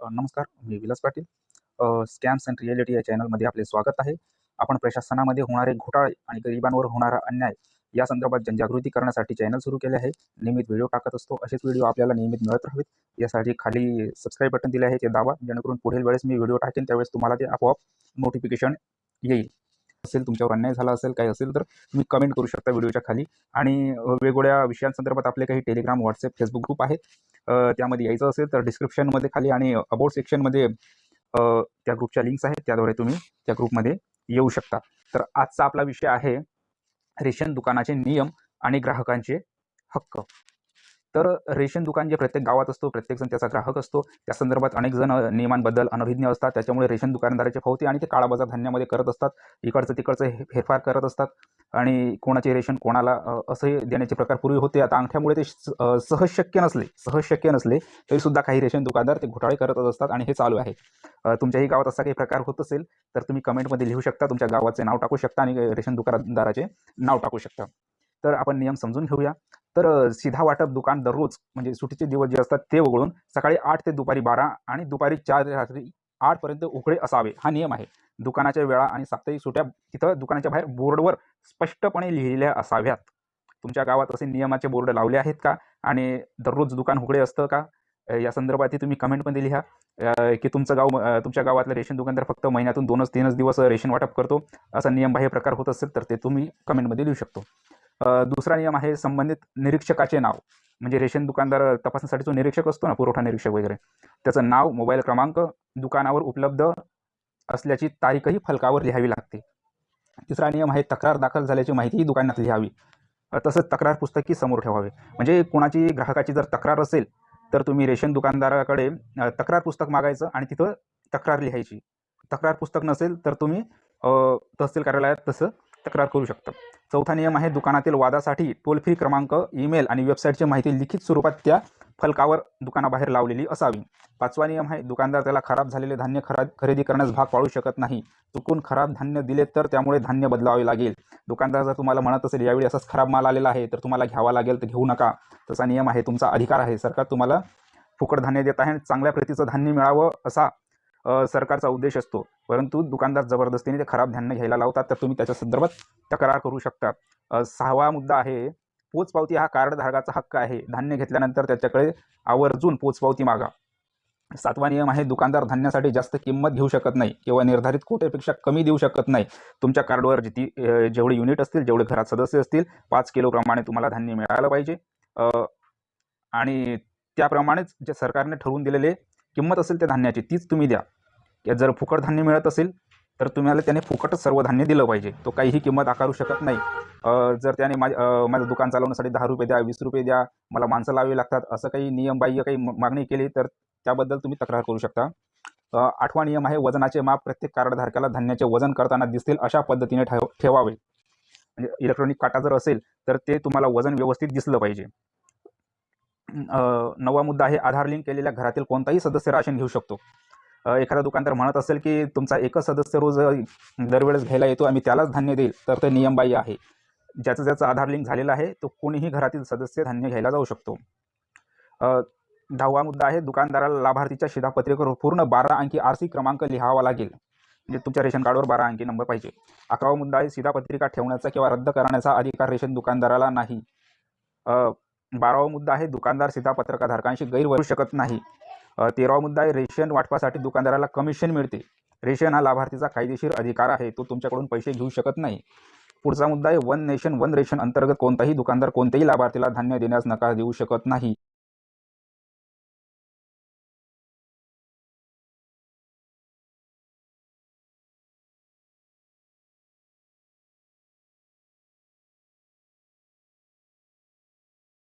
नमस्कार मी Vilas Patil. Scams and reality या चॅनलमध्ये आपले स्वागत आहे. आपण प्रशासनामध्ये होणारे घोटाळे आणि गरिबांवर होणारा अन्याय या संदर्भात जनजागृती करण्यासाठी चॅनल सुरू केले आहे. नियमित व्हिडिओ टाकत असतो. असेच व्हिडिओ आपल्याला नियमित मिळत राहावेत. यासाठी खाली सबस्क्राईब बटन दिले आहे. ते दाबा. जेणेकरून पुढील वेळेस मी व्हिडिओ टाकेन त्यावेळेस तुम्हाला ते आपोआप नोटिफिकेशन येईल. असेल तुमच्यावर अन्याय झाला असेल काही असेल तर तुम्ही कमेंट करू शकता व्हिडिओच्या खाली. आणि वेगवेगळ्या विषयांसंदर्भात आपले काही टेलिग्राम व्हॉट्सअप फेसबुक ग्रुप आहेत. त्यामध्ये यायचं असेल तर डिस्क्रिप्शनमध्ये खाली आणि अबाउट सेक्शनमध्ये त्या ग्रुपच्या लिंक्स आहेत. त्याद्वारे तुम्ही त्या ग्रुपमध्ये येऊ शकता. तर आजचा आपला विषय आहे रेशन दुकानाचे नियम आणि ग्राहकांचे हक्क. तर रेशन दुकान जे प्रत्येक गावात असतो प्रत्येकजण त्याचा ग्राहक असतो. त्या संदर्भात अनेक जण नियमांबद्दल अनभिज्ञ असतात. त्याच्यामुळे रेशन दुकानदाराचे फावते आणि ते काळाबाजार धान्यामध्ये करत असतात. इकडचं तिकडचं हे- फेरफार करत असतात. आणि कोणाचे रेशन कोणाला अ, असे देण्याचे प्रकार पूर्वी होते. आता अंगठ्यामुळे ते स- सहज शक्य नसले सहज शक्य नसले तरीसुद्धा काही रेशन दुकानदार ते घोटाळे करतच असतात आणि हे चालू आहे. तुमच्याही गावात असा काही प्रकार होत असेल तर तुम्ही कमेंटमध्ये लिहू शकता. तुमच्या गावाचे नाव टाकू शकता आणि रेशन दुकानदाराचे नाव टाकू शकता. तर आपण नियम समजून घेऊया. तर सीधा वाटप दुकान दररोज म्हणजे सुट्टीचे दिवस जे असतात ते वगळून सकाळी आठ ते दुपारी बारा आणि दुपारी चार ते रात्री आठपर्यंत उघडे असावे. हा नियम आहे. दुकानाच्या वेळा आणि साप्ताहिक सुट्या तिथं दुकानाच्या बाहेर बोर्डवर स्पष्टपणे लिहिलेल्या असाव्यात. तुमच्या गावात असे नियमाचे बोर्ड लावले आहेत का? आणि दररोज दुकान उघडे असतं का? या संदर्भातही तुम्ही कमेंटमध्ये लिहा. की तुमचं गाव तुमच्या गावातलं रेशन दुकानदार फक्त महिन्यातून दोनच तीनच दिवस रेशन वाटप करतो. असा नियमबाह्य प्रकार होत असेल तर ते तुम्ही कमेंटमध्ये लिहू शकतो. दुसरा नियम आहे संबंधित निरीक्षकाचे नाव. म्हणजे रेशन दुकानदार तपासण्यासाठी जो निरीक्षक असतो ना पुरवठा निरीक्षक वगैरे. त्याचं नाव मोबाईल क्रमांक दुकानावर उपलब्ध असल्याची तारीखही फलकावर लिहावी लागते. तिसरा नियम आहे तक्रार दाखल झाल्याची माहितीही दुकानात लिहावी. तसंच तक्रार पुस्तकही समोर ठेवावे. म्हणजे कोणाची ग्राहकाची जर तक्रार असेल तर तुम्ही रेशन दुकानदाराकडे तक्रार पुस्तक मागायचं आणि तिथं तक्रार लिहायची. तक्रार पुस्तक नसेल तर तुम्ही तहसील कार्यालयात तसं तक्रार करू शकतं. चौथा नियम आहे दुकानातील वादासाठी टोल फ्री क्रमांक ईमेल आणि वेबसाईटची माहिती लिखित स्वरूपात त्या फलकावर दुकानाबाहेर लावलेली असावी. पाचवा नियम आहे दुकानदार त्याला खराब झालेले धान्य खरा खरेदी करण्यास भाग पाडू शकत नाही. चुकून खराब धान्य दिले तर त्यामुळे धान्य बदलावे लागेल. दुकानदार जर तुम्हाला म्हणत असेल यावेळी असाच खराब माल आलेला आहे तर तुम्हाला घ्यावा लागेल तर घेऊ नका. तसा नियम आहे तुमचा अधिकार आहे. सरकार तुम्हाला फुकट धान्य देत आहे आणि चांगल्या प्रतीचं धान्य मिळावं असा सरकारचा उद्देश असतो. परंतु दुकानदार जबरदस्तीने ते खराब धान्य घ्यायला लावतात तर तुम्ही त्याच्या संदर्भात तक्रार करू शकता. सहावा मुद्दा आहे पोचपावती हा कार्ड धारकाचा हक्क आहे. धान्य घेतल्यानंतर त्याच्याकडे आवर्जून पोचपावती मागा. सातवा नियम आहे दुकानदार धान्यासाठी जास्त किंमत घेऊ शकत नाही किंवा निर्धारित कोट्यापेक्षा कमी देऊ शकत नाही. तुमच्या कार्डवर जिती जेवढे युनिट असतील जेवढे घरात सदस्य असतील पाच किलोप्रमाणे तुम्हाला धान्य मिळालं पाहिजे. आणि त्याप्रमाणेच जे सरकारने ठरवून दिलेले किंमत असेल त्या धान्याची तीच तुम्ही द्या. या जर फुकट धान्य मिळत असेल तर तुम्हाला त्याने फुकटच सर्व धान्य दिलं पाहिजे. तो काहीही किंमत आकारू शकत नाही. जर त्याने माझ माझं दुकान चालवण्यासाठी दहा रुपये द्या वीस रुपये द्या मला माणसं लावावी लागतात असं काही नियमबाह्य काही मागणी केली तर त्याबद्दल तुम्ही तक्रार करू शकता. आठवा नियम आहे वजनाचे माप प्रत्येक कार्डधारकाला धान्याचे वजन करताना दिसतील अशा पद्धतीने ठेव ठेवावे. म्हणजे इलेक्ट्रॉनिक काटा जर असेल तर ते तुम्हाला वजन व्यवस्थित दिसलं पाहिजे. नवा मुद्दा आहे आधार लिंक केलेल्या घरातील कोणताही सदस्य राशन घेऊ शकतो. एखादा दुकानदार म्हणत असेल की तुमचा एकच सदस्य रोज दरवेळेस घ्यायला येतो आम्ही त्यालाच धान्य देईल तर ते नियमबाह्य आहे. ज्याचं ज्याचं आधार लिंक झालेलं आहे तो कोणीही घरातील सदस्य धान्य घ्यायला जाऊ शकतो. दहावा मुद्दा आहे दुकानदाराला लाभार्थीच्या शिधापत्रिकेवर पूर्ण बारा अंकी आर सी क्रमांक लिहावा लागेल. म्हणजे तुमच्या रेशन कार्डवर बारा अंकी नंबर पाहिजे. अकरावा मुद्दा आहे शिधापत्रिका ठेवण्याचा किंवा रद्द करण्याचा अधिकार रेशन दुकानदाराला नाही. बारावा मुद्दा आहे दुकानदार शिधापत्रकाधारकांशी गैरवरू शकत नाही. तेरावा मुद्दा आहे रेशन वाटपासाठी दुकानदाराला कमिशन मिळते. रेशन हा लाभार्थीचा कायदेशीर अधिकार आहे तो तुमच्याकडून पैसे घेऊ शकत नाही. पुढचा मुद्दा आहे वन नेशन वन रेशन अंतर्गत कोणताही दुकानदार कोणत्याही लाभार्थीला धान्य देण्यास नकार देऊ शकत नाही.